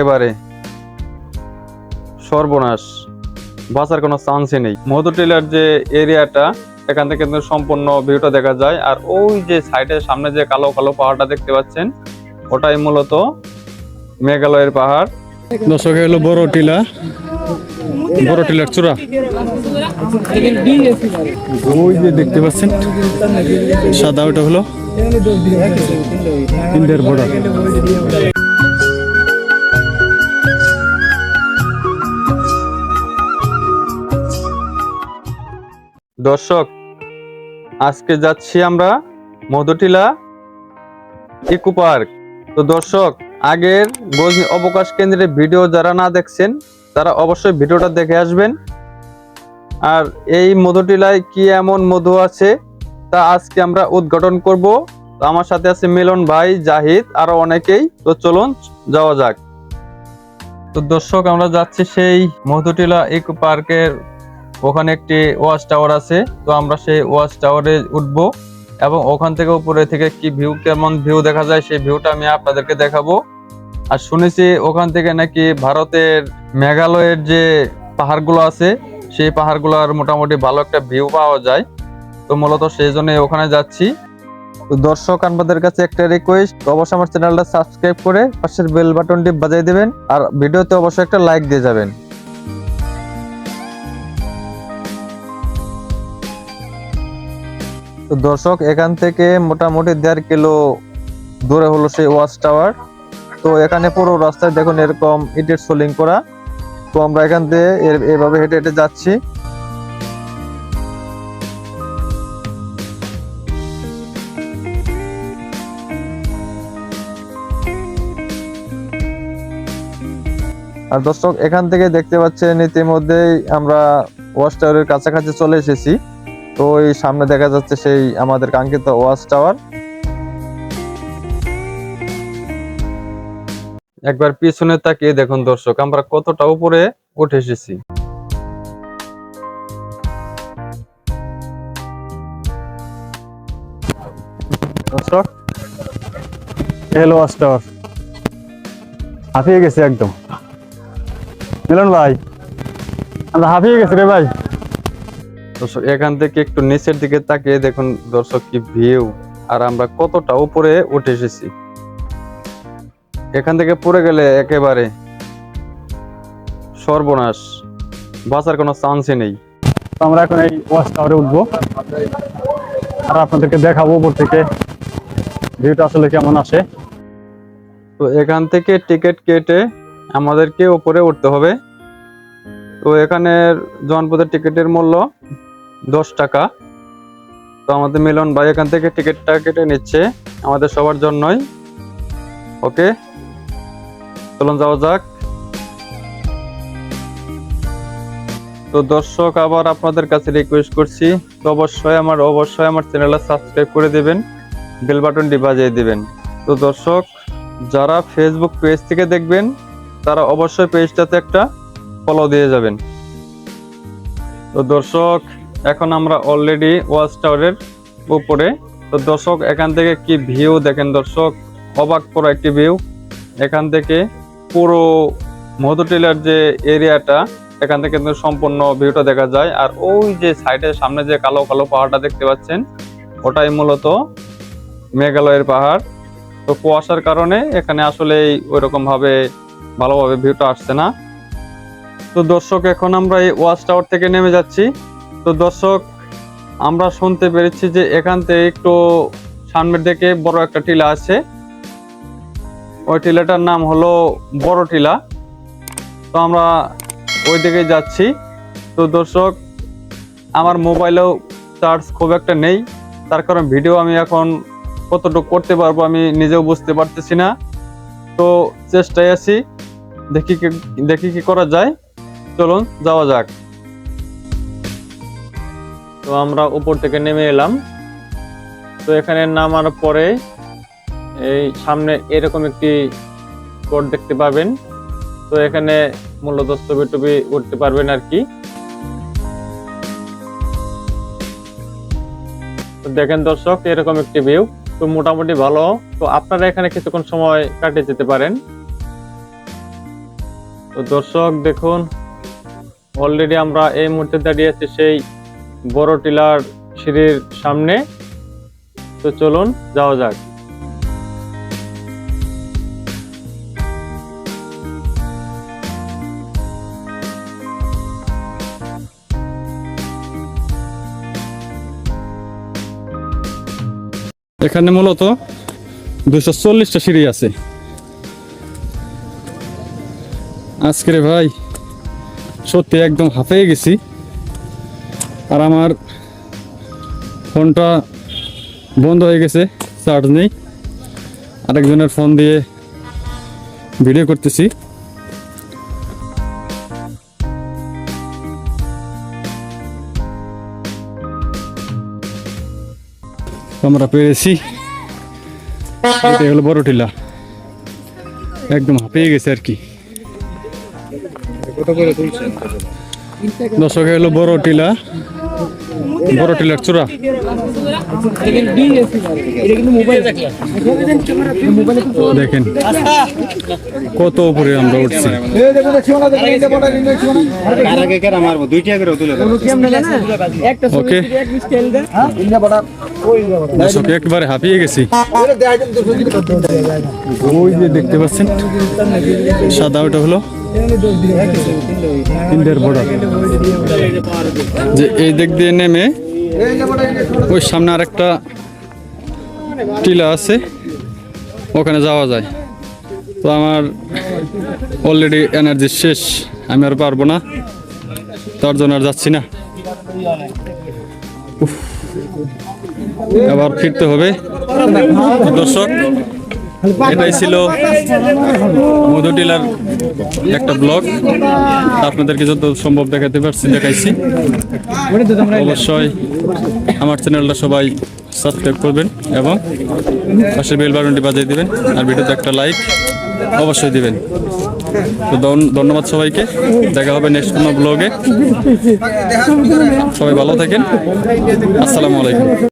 এবারে সর্বনাশ। বাঁচার কোনো চান্সই নেই। মধু টিলার যে এরিয়াটা এখান থেকে কিন্তু সম্পূর্ণ ভিউটা দেখা যায়। আর ওই যে সাইডের সামনে যে কালো কালো পাহাড়টা দেখতে পাচ্ছেন, ওটাই মূলত মেঘালয়ের পাহাড়। দর্শক হলো বড় টিলা বড় টিলার চূড়া। ওই যে দেখতে পাচ্ছেন, সাদা ওটা হলো। ইন্ডিয়ার বর্ডার দর্শক, আজকে যাচ্ছি আমরা মধুটিলা ইকো পার্ক। তো দর্শক, আগের গজনি অবকাশ কেন্দ্রের ভিডিও যারা না দেখছেন, তারা অবশ্যই ভিডিওটা দেখে আসবেন। আর এই মধুটিলায় কি এমন মধু আছে, তা আজকে আমরা উদ্ঘাটন করব। আমার সাথে আছে মিলন ভাই, জাহিদ, আরও অনেকেই। তো চলুন, যাওয়া যাক। তো দর্শক, আমরা যাচ্ছি সেই মধুটিলা ইকো পার্কের ওখানে একটি ওয়াচ টাওয়ার আছে, তো আমরা সেই ওয়াচ টাওয়ারে উঠব এবং ওখান থেকে উপরে থেকে কি ভিউ, কেমন ভিউ দেখা যায় সেই ভিউটা আমি আপনাদেরকে দেখাবো। আর শুনেছি ওখান থেকে নাকি ভারতের মেঘালয়ের যে পাহাড়গুলো আছে, সেই পাহাড়গুলোর মোটামুটি ভালো একটা ভিউ পাওয়া যায়। তো মূলত সেই জন্য ওখানে যাচ্ছি। তো দর্শক আমাদের কাছে একটা রিকোয়েস্ট অবশ্যই আমার চ্যানেলটা সাবস্ক্রাইব করে পাশের বেল বাটনটি বাজিয়ে দেবেন, আর ভিডিওতে অবশ্যই একটা লাইক দিয়ে যাবেন। তো দর্শক, এখান থেকে মোটামুটি দেড় কিলো দূরে হলো সেই ওয়াচ টাওয়ার। তো এখানে পুরো রাস্তায় দেখুন এরকম ইটের সোলিং করা। তো আমরা এখান থেকে এভাবে হেঁটে হেঁটে যাচ্ছি। আর দর্শক, এখান থেকে দেখতে পাচ্ছেন ইতিমধ্যেই আমরা ওয়াচ টাওয়ারের কাছাকাছি চলে এসেছি। তো এই সামনে দেখা যাচ্ছে সেই আমাদের কাঙ্ক্ষিত ওয়াচ টাওয়ার। একবার পিছনে তাকিয়ে দেখুন দর্শক, আমরা কতটা উপরে উঠে এসেছি। হাঁপিয়ে গেছে একদম। মিলন ভাই হাঁপিয়ে গেছি রে ভাই। দর্শক এখান থেকে একটু নিচের দিকে তাকিয়ে দেখুন দর্শক কি ভিউ আর আমরা কতটা উপরে উঠে এসেছি। এখান থেকে পড়ে গেলে একেবারে সর্বনাশ। বাঁচার কোনো চান্সই নেই। তো আমরা এখন এই ওয়াচ টাওয়ারে উঠবো। আর আপনাদেরকে দেখাবো উপর থেকে। ভিউটা আসলে কেমন আসে। তো এখান থেকে টিকিট কেটে আমাদেরকে উপরে উঠতে হবে। তো এখানের জনপদের টিকিটের মূল্য দশ টাকা। তো আমাদের মিলন ভাই এখান থেকে টিকিটটা কেটে নিচ্ছে আমাদের সবার জন্যই। ওকে? চলুন যাওয়া যাক। তো দর্শক, আবার আপনাদের কাছে রিকোয়েস্ট করছি, তো অবশ্যই আমার অবশ্যই আমার চ্যানেলটা সাবস্ক্রাইব করে দেবেন বেল বাটনটি বাজিয়ে দিবেন। তো দর্শক, যারা ফেসবুক পেজ থেকে দেখবেন, তারা অবশ্যই পেজটাতে একটা ফলো দিয়ে যাবেন। তো দর্শক এখন আমরা অলরেডি ওয়াচ টাওয়ারের উপরে। তো দর্শক, এখান থেকে কি ভিউ দেখেন দর্শক, অবাক করা একটি ভিউ এখান থেকে পুরো মধুটিলার যে এরিয়াটা এখান থেকে কিন্তু সম্পূর্ণ ভিউটা দেখা যায়। আর ওই যে সাইডের সামনে যে কালো কালো পাহাড়টা দেখতে পাচ্ছেন, ওটাই মূলত মেঘালয়ের পাহাড়। তো কুয়াশার কারণে এখানে আসলে ভাবে ভালোভাবে ভিউটা আসছে না। তো দর্শক, এখন আমরা এই ওয়াচ টাওয়ার থেকে নেমে যাচ্ছি। তো দর্শক, আমরা শুনতে পেরেছি যে এখান থেকে একটু সামনের দিকে বড় একটা টিলা আছে। ওই টিলাটার নাম হলো বড় টিলা। তো আমরা ওই দিকে যাচ্ছি। তো দর্শক, আমার মোবাইলেও চার্জ খুব একটা নেই। তার কারণ ভিডিও আমি এখন কতটুকু করতে পারব আমি নিজেও বুঝতে পারতেছি না। তো চেষ্টায় আছি। দেখি দেখি কি করা যায়। চলুন, যাওয়া যাক। তো আমরা উপর থেকে নেমে এলাম। তো এখানে নামার পরে এই সামনে এরকম একটি কোড দেখতে পাবেন। তো এখানে মূলত ছবি টবি উঠতে পারবেন আর কি। দেখেন দর্শক, এরকম একটি ভিউ। তো মোটামুটি ভালো। তো আপনারা এখানে কিছুক্ষণ সময় কাটিয়ে যেতে পারেন। তো দর্শক, দেখুন অলরেডি আমরা এই মুহূর্তে দাঁড়িয়ে আছি সেই বড় টিলার সিঁড়ির সামনে। তো চলুন, যাওয়া যাক। এখানে মূলত দুশো চল্লিশটা সিঁড়ি আছে। আজকে ভাই, সত্যি একদম হাঁপিয়ে গেছি। আর আমার ফোনটা বন্ধ হয়ে গেছে, চার্জ নেই। আরেকজনের ফোন দিয়ে ভিডিও করতেছি। আমরা পেরেছি? হলো বড় টিলা। একদম হাঁপিয়ে গেছে আর কি। দর্শক হলো বড় টিলা। বড় টিলার দেখেন, কত উপরে আমরা উঠছি। ওকে। একবারে হাঁপিয়ে গেছি। ওই যে দেখতে পাচ্ছেন, সাদা ওটা হলো। যে এই দিক দিয়ে নেমে, ওই সামনে আরেকটা টিলা আছে, ওখানে যাওয়া যায়। তো আমার অলরেডি এনার্জি শেষ, আমি আর পারব না, তার জন্য আর যাচ্ছি না। আবার ফিরতে হবে। দর্শক এটাই ছিল মধু টিলার একটা ব্লগ আপনাদেরকে যত সম্ভব দেখাতে পারছি দেখাইছি। অবশ্যই আমার চ্যানেলটা সবাই সাবস্ক্রাইব করবেন এবং পাশে বেল বাটনটি বাজিয়ে দিবেন আর ভিডিওতে একটা লাইক অবশ্যই দিবেন। তো ধন- ধন্যবাদ সবাইকে। দেখা হবে নেক্সট কোনো ব্লগে সবাই ভালো থাকেন। আসসালামু আলাইকুম।